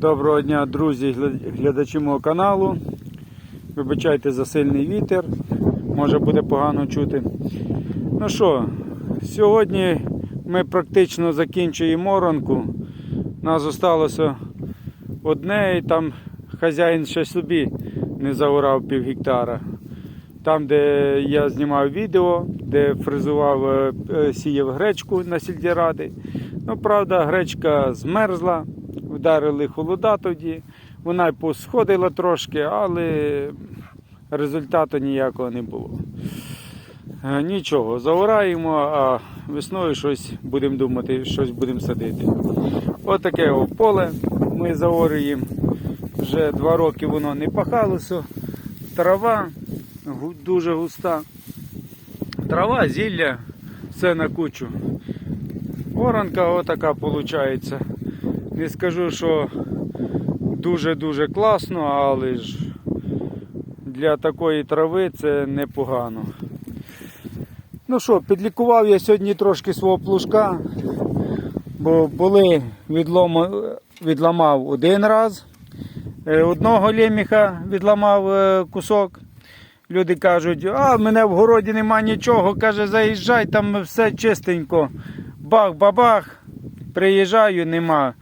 Доброго дня, друзі, гля- глядачі мого каналу. Вибачайте за сильний вітер, може буде погано чути. Ну що, сьогодні ми практично закінчуємо оранку. Нас залишилося одне, і там хазяїн ще собі не заорав пів гектара. Там, де я знімав відео, де фрезував, е, е, сіяв гречку на сільдіради. Ну, правда, гречка змерзла, вдарили холода тоді. Вона й посходила трошки, але результату ніякого не було. Е, Нічого, заораємо, а весною щось будемо думати, щось будемо садити. Отаке о поле ми заорюємо. Вже два роки воно не пахалося. Трава дуже густа. Трава, зілля, все на кучу. Оранка отака виходить. Не скажу, що дуже-дуже класно, але ж для такої трави це непогано. Ну що, підлікував я сьогодні трошки свого плужка, бо були відлома, відламав один раз. Е, Одного леміха відламав е, кусок. Люди кажуть, а в мене в городі нема нічого. Каже, заїжджай, там все чистенько. Бах-бабах. Приїжджаю, нема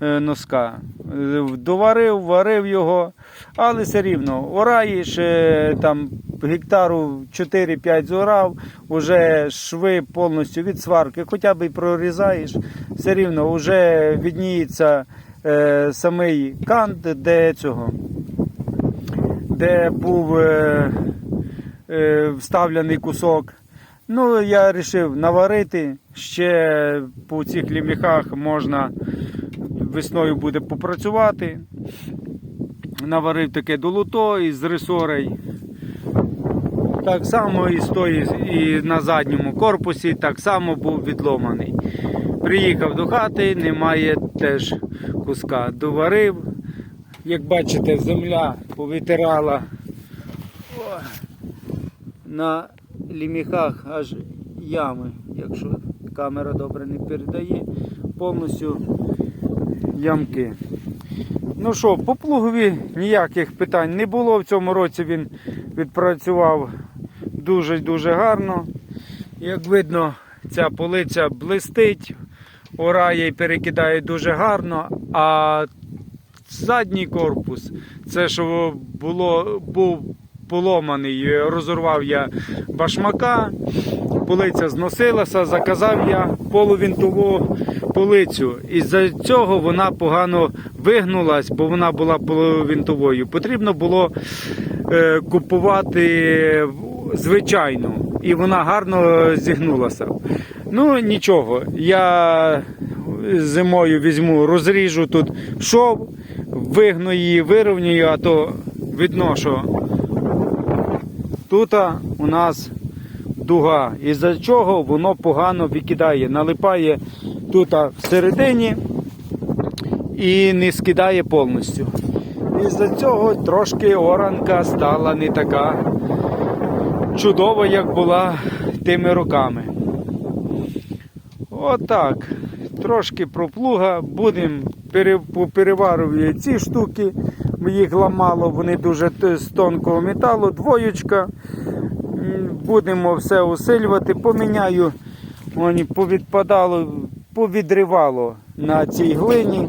носка. Е, Доварив, варив його, але все рівно ораєш е, там гектару 4-5 зорав, вже шви повністю від сварки, хоча б і прорізаєш, все рівно вже відніється е, самий кант, де цього, де був е, е, вставлений кусок. Ну, я вирішив наварити. Ще по цих ліміхах можна весною буде попрацювати. Наварив таке долото із ресорей. Так само і з тої, і на задньому корпусі так само був відломаний. Приїхав до хати, немає теж куска. Доварив. Як бачите, земля повитирала на ліміхах аж ями, якщо камера добре не передає, повністю ямки. Ну що, по плугові ніяких питань не було. В цьому році він відпрацював дуже-дуже гарно. Як видно, ця полиця блистить, орає і перекидає дуже гарно, а задній корпус, це що було, був поломаний, розорвав я башмака, полиця зносилася, заказав я полувінтову полицю. Із-за цього вона погано вигнулась, бо вона була полувінтовою. Потрібно було е, купувати звичайну, і вона гарно зігнулася. Ну нічого, я зимою візьму, розріжу тут шов, вигну її, вирівнюю, а то видно, що тут у нас дуга, із-за чого воно погано викидає, налипає тут всередині і не скидає повністю. Із-за цього трошки оранка стала не така чудова, як була тими роками. Отак. Трошки проплуга, будемо переварювати ці штуки, їх ламало, вони дуже з тонкого металу, двоєчка. Будемо все усилювати, поміняю, вони повідпадало, повідривало на цій глині.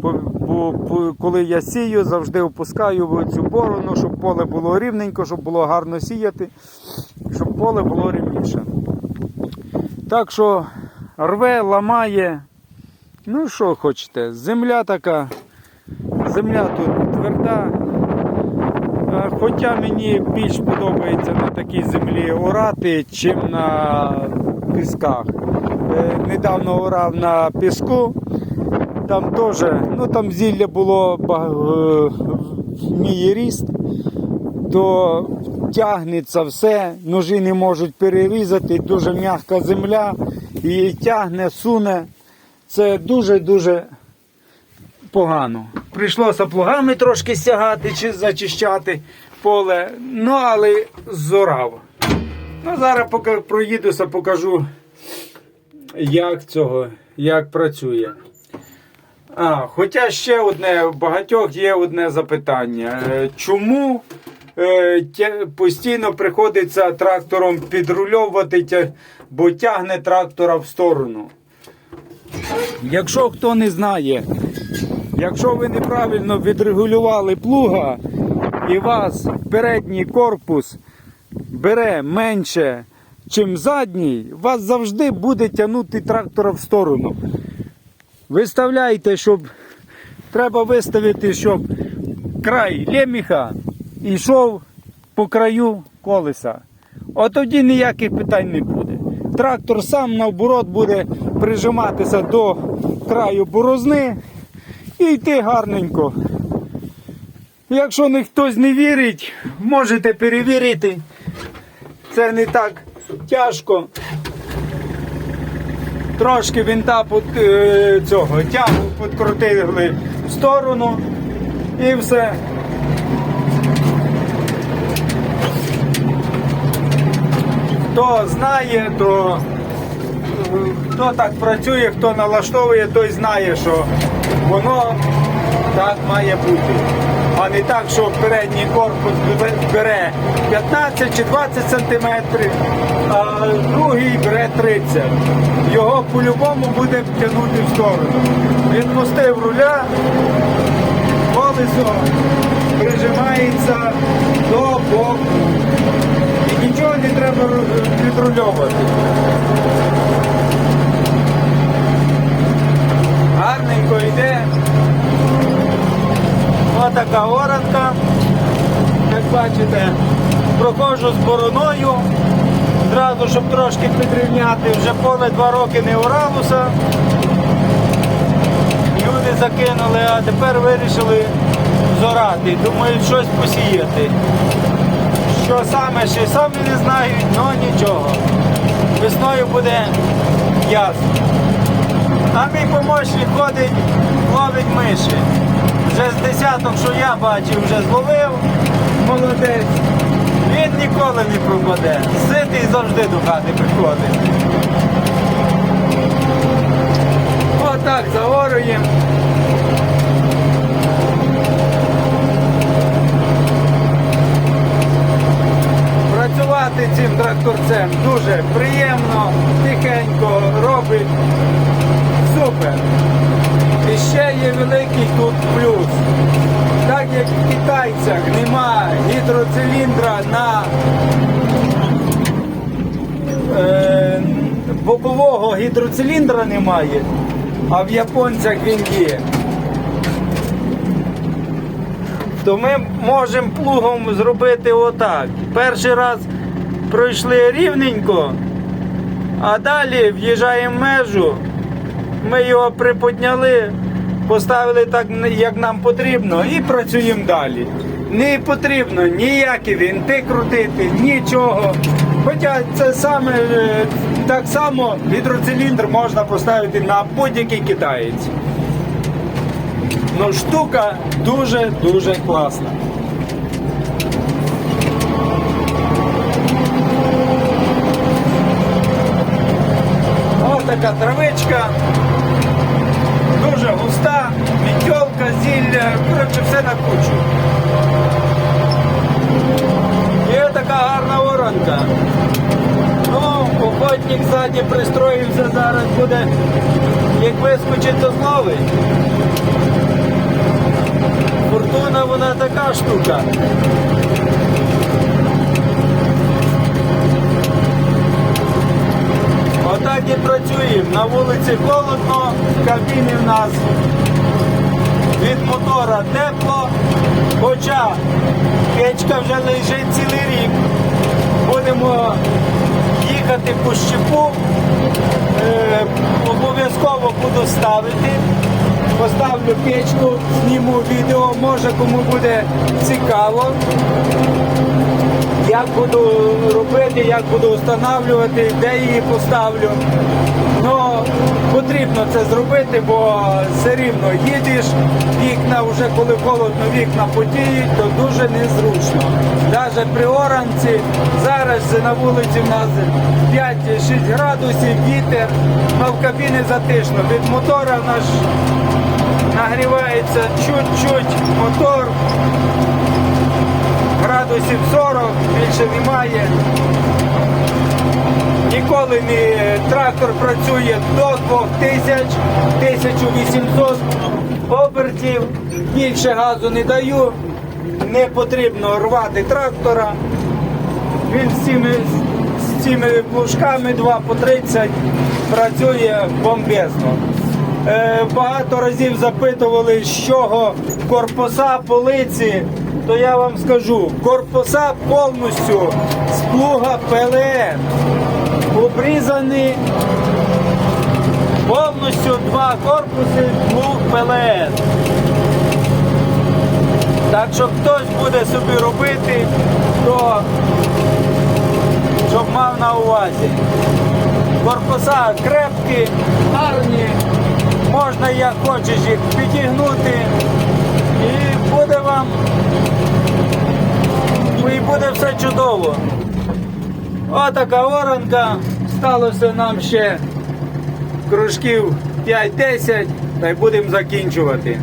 Бо коли я сію, завжди опускаю цю борону, щоб поле було рівненько, щоб було гарно сіяти, щоб поле було рівніше. Так що рве, ламає. Ну що хочете, земля така, земля тут тверда. Е, Хоча мені більш подобається на такій землі орати, чим на пісках. Е, Недавно орав на піску, там теж, ну там зілля було е, мій ріст, то тягнеться все, ножі не можуть перерізати, дуже м'яка земля, її тягне, суне. Це дуже-дуже погано. Прийшлося плугами трошки стягати чи зачищати поле, ну але зорав. Ну, зараз поки проїдуся, покажу, як цього, як працює. А, хоча ще одне, багатьох є одне запитання. Е, Чому е, постійно приходиться трактором підрульовувати, бо тягне трактора в сторону? Якщо хто не знає, якщо ви неправильно відрегулювали плуга і вас передній корпус бере менше, чим задній, вас завжди буде тягнути трактора в сторону. Виставляйте, щоб треба виставити, щоб край леміха йшов по краю колеса. От тоді ніяких питань не буде. Трактор сам наоборот буде прижиматися до краю борозни і йти гарненько. Якщо не хтось не вірить, можете перевірити. Це не так тяжко. Трошки винта під, е, цього тягу підкрутили в сторону і все. Хто знає, то е, хто так працює, хто налаштовує, той знає, що воно так має бути. А не так, що передній корпус бере 15 чи 20 сантиметрів, а другий бере 30. Його по-любому буде тягнути в сторону. Відпустив руля, колесо прижимається до боку. І нічого не треба ру- відрульовувати. Йде. Ось така оранка. Як бачите, проходжу з бороною. Зразу, щоб трошки підрівняти, вже поле два роки не оралося. Люди закинули, а тепер вирішили зорати. Думають, щось посіяти. Що саме, ще самі не знають, але нічого. Весною буде ясно. А мій помощник ходить, ловить миші. Вже з десяток, що я бачив, вже зловив. Молодець. Він ніколи не пропаде. Ситий завжди до хати приходить. Отак заоруємо. Працювати цим тракторцем дуже приємно, тихенько робить. Супер. І ще є великий тут плюс. Так як в китайцях нема гідроциліндра на е, бокового гідроциліндра немає, а в японцях він є. То ми можемо плугом зробити отак. Перший раз пройшли рівненько, а далі в'їжджаємо межу. Ми його приподняли, поставили так, як нам потрібно, і працюємо далі. Не потрібно ніякі вінти крутити, нічого. Хоча це саме е, так само гідроциліндр можна поставити на будь-який китаєць. Ну, штука дуже-дуже класна. Як вискочить, то зловить. Фортуна вона така штука. Отак і працюємо. На вулиці холодно, в кабіні в нас від мотора тепло, хоча печка вже лежить цілий рік. Будемо їхати по щепу. Е, обов'язково буду ставити. Поставлю печку, зніму відео, може кому буде цікаво. Як буду робити, як буду встановлювати, де її поставлю. Ну, потрібно це зробити, бо все рівно їдеш, вікна вже коли холодно, вікна потіють, то дуже незручно. Навіть при оранці, зараз на вулиці в нас 5-6 градусів, вітер, але в кабіні затишно. Від мотора наш Осталося чуть-чуть мотор. Градусів 40, більше немає. Ніколи не трактор працює до 2000, 1800 обертів. Більше газу не даю. Не потрібно рвати трактора. Він з цими, з цими плужками 2 по 30 працює бомбезно. Е, багато разів запитували, з чого корпуса полиці, то я вам скажу, корпуса повністю з плуга ПЛН. Обрізані повністю два корпуси плуг ПЛН. Так що хтось буде собі робити, то щоб мав на увазі. Корпуса крепкі, гарні, можна як хочеш їх підігнути і буде вам і буде все чудово. Отака воронка. Сталося нам ще кружків 5-10 та й будемо закінчувати.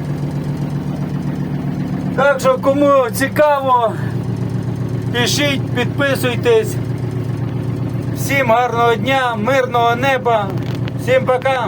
Так що кому цікаво, пишіть, підписуйтесь. Всім гарного дня, мирного неба. Всім пока.